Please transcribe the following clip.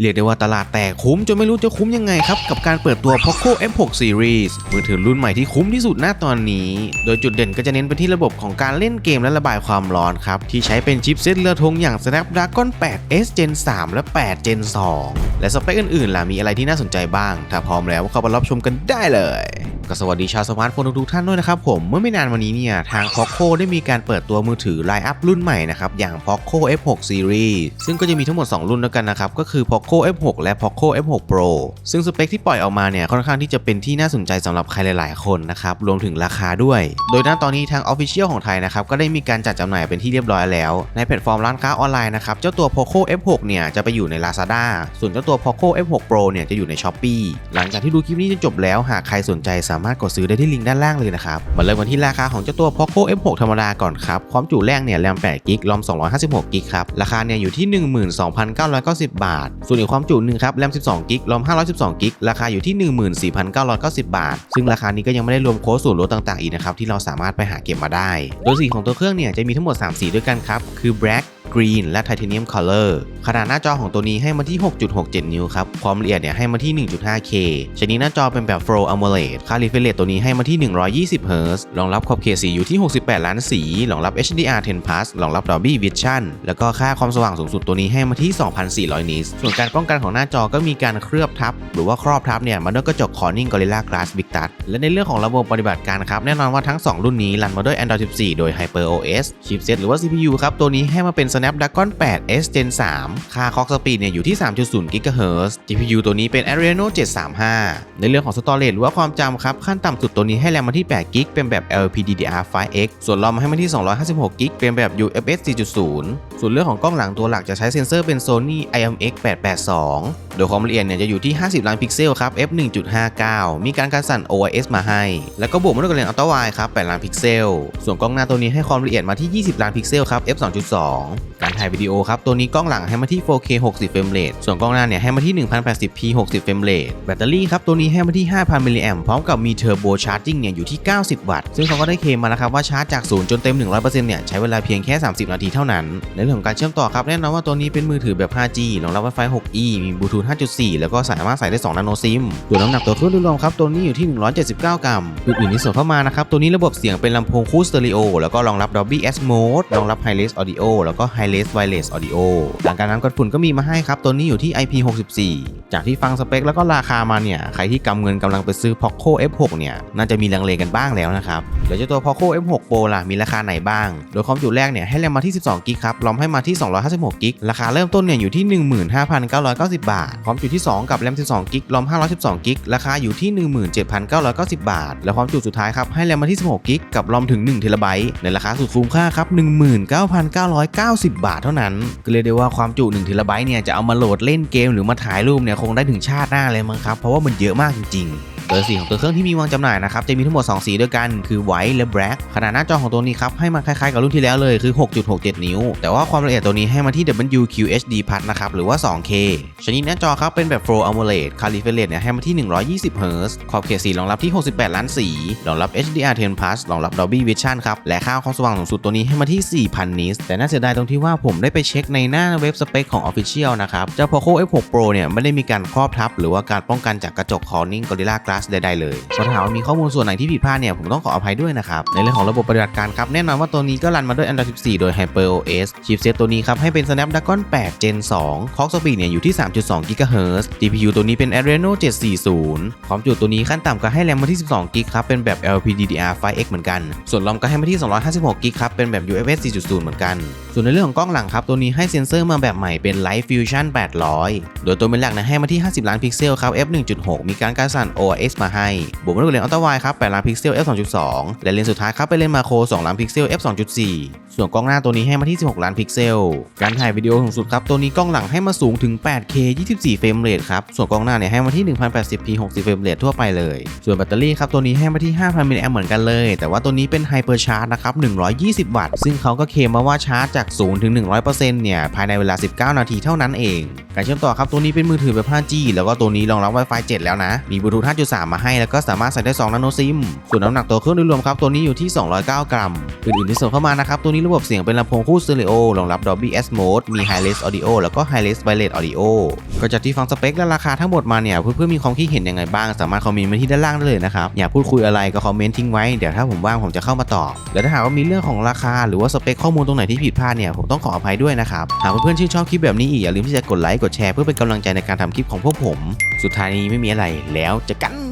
เรียกได้ว่าตลาดแตกคุ้มจนไม่รู้จะคุ้มยังไงครับ กับการเปิดตัว Poco F6 Series มือถือรุ่นใหม่ที่คุ้มที่สุดณตอนนี้ โดยจุดเด่นก็จะเน้นไปที่ระบบของการเล่นเกมและระบายความร้อนครับ ที่ใช้เป็นชิปเซตเรือธงอย่าง Snapdragon 8 S Gen 3 และ 8 Gen 2 และสเปคอื่นๆล่ะมีอะไรที่น่าสนใจบ้าง ถ้าพร้อมแล้วเข้าไปรับชมกันได้เลย ก็สวัสดีชาวสมาร์ทโฟนทุกๆท่านด้วยนะครับผมเมื่อไม่นานวันนี้เนี่ย ทาง Poco ได้มีการเปิดตัวมือถือไลน์อัพรุ่นใหม่นะครับ อย่าง Poco F6 Series ซึ่งก็จะมีทั้งหมด 2 รุ่นแล้วกันนะครับ ก็คือ Poco F6 และ Poco F6 Pro ซึ่งสเปคที่ปล่อยออกมาเนี่ยค่อนข้างที่จะเป็นที่น่าสนใจสำหรับใครหลาย ๆ คนนะครับ รวมถึงราคาด้วย โดยณตอนนี้ทาง Official ของไทยนะครับก็ได้มีการจัดจำหน่ายเป็นที่เรียบร้อยแล้ว ในแพลตฟอร์มร้านค้าออนไลน์นะครับเจ้าตัว Poco F6 เนี่ยจะไปอยู่ใน Lazada ส่วนเจ้าตัว Poco F6 Pro เนี่ยจะอยู่ใน Shopee หลังจากที่ดูคลิปนี้จนจบแล้วหากใครสนใจสามารถกดซื้อได้ที่ลิงก์ด้านล่างเลยนะครับ มาเริ่มกันที่ราคาของเจ้าตัว Poco F6 ธรรมดาก่อนครับ ความจุแรกเนี่ยแรม8กิกรอม256กิกครับ ราคาเนี่ยอยู่ที่ 12,990 บาท ส่วนอีกความจุหนึ่งครับแรม12กิกรอม512กิกราคาอยู่ที่ 14,990 บาท ซึ่งราคานี้ก็ยังไม่ได้รวมโค้ดส่วนลดต่างๆอีกนะครับที่เราสามารถไปหาเก็บมาได้ โดยสีของตัวเครื่องเนี่ยจะมีทั้งหมด 3 สีด้วยกันครับคือ black Green และ Titanium Color ขนาดหน้าจอของตัวนี้ให้มาที่ 6.67 นิ้วครับ ความละเอียดเนี่ยให้มาที่ 1.5K ชนิดหน้าจอเป็นแบบ Full AMOLED ค่า refresh ตัวนี้ให้มาที่ 120 Hz รองรับขอบเขตสีอยู่ที่ 68 ล้านสีรองรับ HDR 10 Plus รองรับ Dolby Vision แล้วก็ค่าความสว่างสูงสุดตัวนี้ให้มาที่ 2,400 นิตส่วนการป้องกันของหน้าจอก็มีการเคลือบทับ หรือว่าครอบทับเนี่ยมาด้วยกระจก Corning Gorilla Glass Big Touch และในเรื่องของระบบปฏิบัติการครับแน่นอนว่าทั้ง 2 รุ่นนี้รันมาด้วย Android 14 โดย Hyper OS chipset หรือว่า CPU ครับตัวนี้ให้มาเป็น Snapdragon 8 S Gen 3ค่า Clock Speed เนี่ยอยู่ที่ 3.0 GHz GPU ตัวนี้เป็น Adreno 735 ในเรื่องของ Storage หรือว่าความจำครับ ขั้นต่ำสุดตัวนี้ให้แรมมาที่8 g b เป็นแบบ LPDDR5X ส่วนรอมให้มาที่ 256 g b เป็นแบบ UFS 4.0 ส่วนเรื่องของกล้องหลังตัวหลักจะใช้เซ็นเซอร์เป็น Sony IMX 882 โดยความละเอียดเนี่ยจะอยู่ที่ 50 ล้านพิกเซลครับ f 1.59 มีการการสั่น OIS มาให้ แล้วก็บวกมาด้วยกับเลนส์อัลตร้าไวครับ 8 ล้านพิกเซล ส่วนกล้องหน้าตัวนี้ให้ความละเอียดมาที่ 20 ล้านพิกเซลครับ f 2.2 การถ่ายวิดีโอครับ ตัวนี้กล้องหลังให้มาที่ 4K 60 เฟรมเรท ส่วนกล้องหน้าเนี่ยให้มาที่ 1080p 60 เฟรมเรท แบตเตอรี่ครับตัวนี้ให้มาที่ 5,000 มิลลิแอมพร้อมกับมีเทอร์โบชาร์จิ่งเนี่ยอยู่ที่ 90 วัตต์ ซึ่งเขาก็ได้เคลมมาแล้วครับว่าชาร์จจากศูนย์จนเต็ม 100%เนี่ยใช้เวลาเพียงแค่ 30 นาทีเท่านั้น ในเรื่องของการเชื่อมต่อครับแน่นอนว่าตัวนี้เป็นมือถือแบบ 5G รองรับ Wi-Fi 6E มีบลูทูธ 5.4 แล้วก็สามารถใส่ได้ 2 นาโนซิมส่วนน้ำหนักตัวเครื่องโดยรวมครับตัวนี้อยู่ที่ 179 กรัมอื่นๆที่ส่วนเข้ามานะครับตัวนี้ระบบเสียงเป็นลำโพงคู่สเตอริโอแล้วก็รองรับ Dolby S Mode รองรับ Hi-Res Audio แล้วก็ Hi-Res Wireless Audio หลังการน้ำกดฝุ่นก็มีมาให้ครับ ตัวนี้อยู่ที่ IP64 จากที่ฟังสเปคแล้วก็ราคามาเนี่ย ใครที่กำเงินกำลังไปซื้อ Poco F6 เนี่ย น่าจะมีลังเลกันบ้างแล้วนะครับ เดี๋ยวเจ้าตัว Poco F6 Pro ล่ะ มีราคาไหนบ้าง โดยความจุแรกเนี่ยให้แรมมาที่ 12 กิกครับรอมให้มาที่ 256 กิกราคาเริ่มต้นเนี่ยอยู่ที่ 15,990 บาท ความจุที่ 2 กับแรม 12 กิกรอม512 กิกราคาอยู่ที่ 17,990 บาท และความจุสุดท้ายครับให้แรมมาที่ 16 กิกกับรอมถึง1เทราไบต์ในราคาสุดคุ้มค่าครับ19,990 บาทเท่านั้นก็เรียกได้ว่าความจุ1เทราไบต์เนี่ยจะเอามาโหลดเล่นเกมหรือมาถ่ายรูปเนี่ยคงได้ถึงชาติหน้าเลยมั้งครับ เพราะว่ามันเยอะมากจริงๆ โดยสีของตัวเครื่องที่มีวางจำหน่ายนะครับจะมีทั้งหมด 2 สีด้วยกันคือ White และ Black ขนาดหน้าจอของตัวนี้ครับให้มาคล้ายๆกับรุ่นที่แล้วเลยคือ 6.67 นิ้ว แต่ว่าความละเอียดตัวนี้ให้มาที่ WQHD นะครับหรือว่า 2K ชนิดหน้าจอครับเป็นแบบ Full AMOLED ค่า refresh rate เนี่ยให้มาที่ 120 Hz ขอบเขตสีรองรับที่ 68 ล้านสีรองรับ HDR 10 Plus รองรับ Dolby Vision ครับและค่าความสว่างสูงสุดตัวนี้ให้มาที่ 4,000 นิตแต่น่าเสียดายตรงที่ว่าผมได้ไปเช็คในหน้าเว็บสเปคของ Official นะครับเจ้า Poco F6 Pro เนี่ยไม่ได้มีการครอบทับหรือว่าการป้องกันจากกระจก Corning Gorilla Glass ใดๆเลยก็ถ้าหากว่ามีข้อมูลส่วนไหนที่ผิดพลาดเนี่ยผมต้องขออภัยด้วยนะครับ ในเรื่องของระบบปฏิบัติการครับ แน่นอนว่าตัวนี้ก็รันมาด้วย Android 14 โดย Hyper OS ชิปเซตตัวนี้ครับ ให้เป็น Snapdragon 8 Gen 2 Clock Speed เนี่ยอยู่ที่ 3.2 GHz GPU ตัวนี้เป็น Adreno 740 ความจุตัวนี้ขั้นต่ำก็ให้แรมมาที่ 12 g b ครับ เป็นแบบ LPDDR5X เหมือนกัน ส่วนรอมก็ให้มาที่ 256 g b ครับ เป็นแบบ UFS 4.0 เหมือนกัน ส่วนในเรื่องของกล้องหลังครับ ตัวนี้ให้เซ็นเซอร์มาแบบใหม่เป็น Light Fusion 800 โดยตัวเป็นหลักนะให้มาที่ 50 ล้านพิกเซลครับ f 1.6มีการการสั่น OIS มาให้ บวกมาด้วยเลนส์อัลตร้าไวครับ8ล้านพิกเซล f 2.2 และเลนส์สุดท้ายครับเป็นเลนส์มาโคร2ล้านพิกเซล f 2.4 ส่วนกล้องหน้าตัวนี้ให้มาที่ 16 ล้านพิกเซล การถ่ายวิดีโอสูงสุดครับ ตัวนี้กล้องหลังให้มาสูงถึง 8K 24 เฟรมเรทครับ ส่วนกล้องหน้าเนี่ยให้มาที่ 1080p 60 เฟรมเรททั่วไปเลย ส่วนแบตเตอรี่ครับตัวนี้ให้มาที่ 5,000มิลลิแอมเหมือนกันเลย แต่ว่าตัวนี้เป็นไฮเปอร์ชาร์จนะครับ120 วัตต์ ซึ่งเขาก็เคลมมาว่าชาร์จจาก0ถึง100%เนี่ยภายในเวลา 19 นาทีเท่านั้นเอง การเชื่อมต่อครับตัวนี้เป็นมือถือแบบ 5G แล้วก็ตัวนี้รองรับ Wi-Fi 7 แล้วนะ มีบลูทูธ3 มาให้แล้วก็สามารถใส่ได้ 2 นาโนซิม ส่วนน้ำหนักตัวเครื่องโดยรวมครับตัวนี้อยู่ที่ 209 กรัม อื่นๆที่ส่งเข้ามานะครับ ตัวนี้ระบบเสียงเป็นลำโพงคู่สเตอริโอรองรับ Dolby S Mode มี Hi-Res Audio แล้วก็ Hi-Res Wireless Audio ก็จากที่ฟังสเปคและราคาทั้งหมดมาเนี่ยเพื่อนๆมีความคิดเห็นยังไงบ้าง สามารถคอมเมนต์มาที่ด้านล่างได้เลยนะครับอยากพูดคุยอะไรก็คอมเมนต์ทิ้งไว้เดี๋ยวถ้าผมว่างผมจะเข้ามาตอบและถ้าหากว่ามีเรื่องของราคาหรือว่าสเปคข้อมูลตรงไหนที่ผิดพลาดเนี่ยผมต้องขออภัยด้วยนะครับหากเพื่อนๆชื่นชอบคลิปแบบนี้อีกอย่าลืมที่จะกดไลค์กดแชร์เพื่อเป็นกำลังใจในการทำคลิปของพวกผม สุดท้ายนี้ไม่มีอะไรแล้วจอกัน